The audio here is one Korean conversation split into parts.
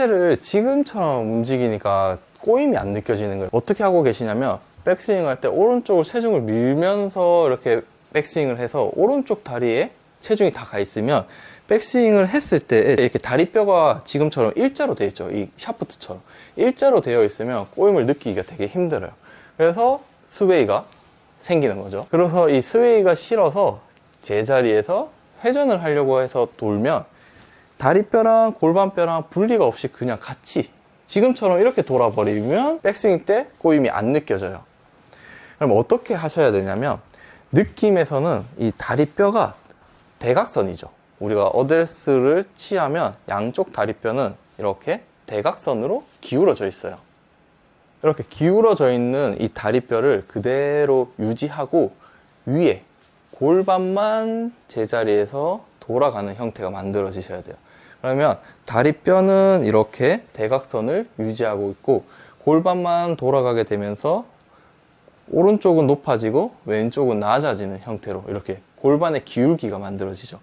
하체를 지금처럼 움직이니까 꼬임이 안 느껴지는 거예요. 어떻게 하고 계시냐면 백스윙 할 때 오른쪽으로 체중을 밀면서 이렇게 백스윙을 해서 오른쪽 다리에 체중이 다 가 있으면 백스윙을 했을 때 이렇게 다리뼈가 지금처럼 일자로 되어 있죠. 이 샤프트처럼. 일자로 되어 있으면 꼬임을 느끼기가 되게 힘들어요. 그래서 스웨이가 생기는 거죠. 그래서 이 스웨이가 싫어서 제자리에서 회전을 하려고 해서 돌면 다리뼈랑 골반뼈랑 분리가 없이 그냥 같이 지금처럼 이렇게 돌아버리면 백스윙 때 꼬임이 안 느껴져요. 그럼 어떻게 하셔야 되냐면 느낌에서는 이 다리뼈가 대각선이죠. 우리가 어드레스를 취하면 양쪽 다리뼈는 이렇게 대각선으로 기울어져 있어요. 이렇게 기울어져 있는 이 다리뼈를 그대로 유지하고 위에 골반만 제자리에서 돌아가는 형태가 만들어지셔야 돼요. 그러면 다리뼈는 이렇게 대각선을 유지하고 있고 골반만 돌아가게 되면서 오른쪽은 높아지고 왼쪽은 낮아지는 형태로 이렇게 골반의 기울기가 만들어지죠.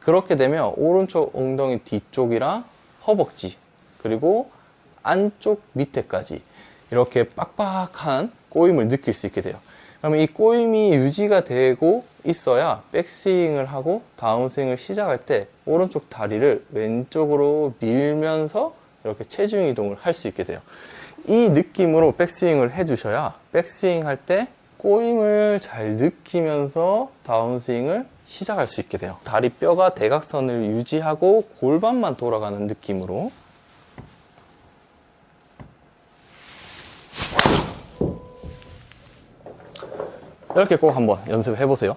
그렇게 되면 오른쪽 엉덩이 뒤쪽이랑 허벅지 그리고 안쪽 밑에까지 이렇게 빡빡한 꼬임을 느낄 수 있게 돼요. 그러면 이 꼬임이 유지가 되고 있어야 백스윙을 하고 다운스윙을 시작할 때 오른쪽 다리를 왼쪽으로 밀면서 이렇게 체중 이동을 할 수 있게 돼요. 이 느낌으로 백스윙을 해주셔야 백스윙 할 때 꼬임을 잘 느끼면서 다운스윙을 시작할 수 있게 돼요. 다리 뼈가 대각선을 유지하고 골반만 돌아가는 느낌으로 이렇게 꼭 한번 연습해 보세요.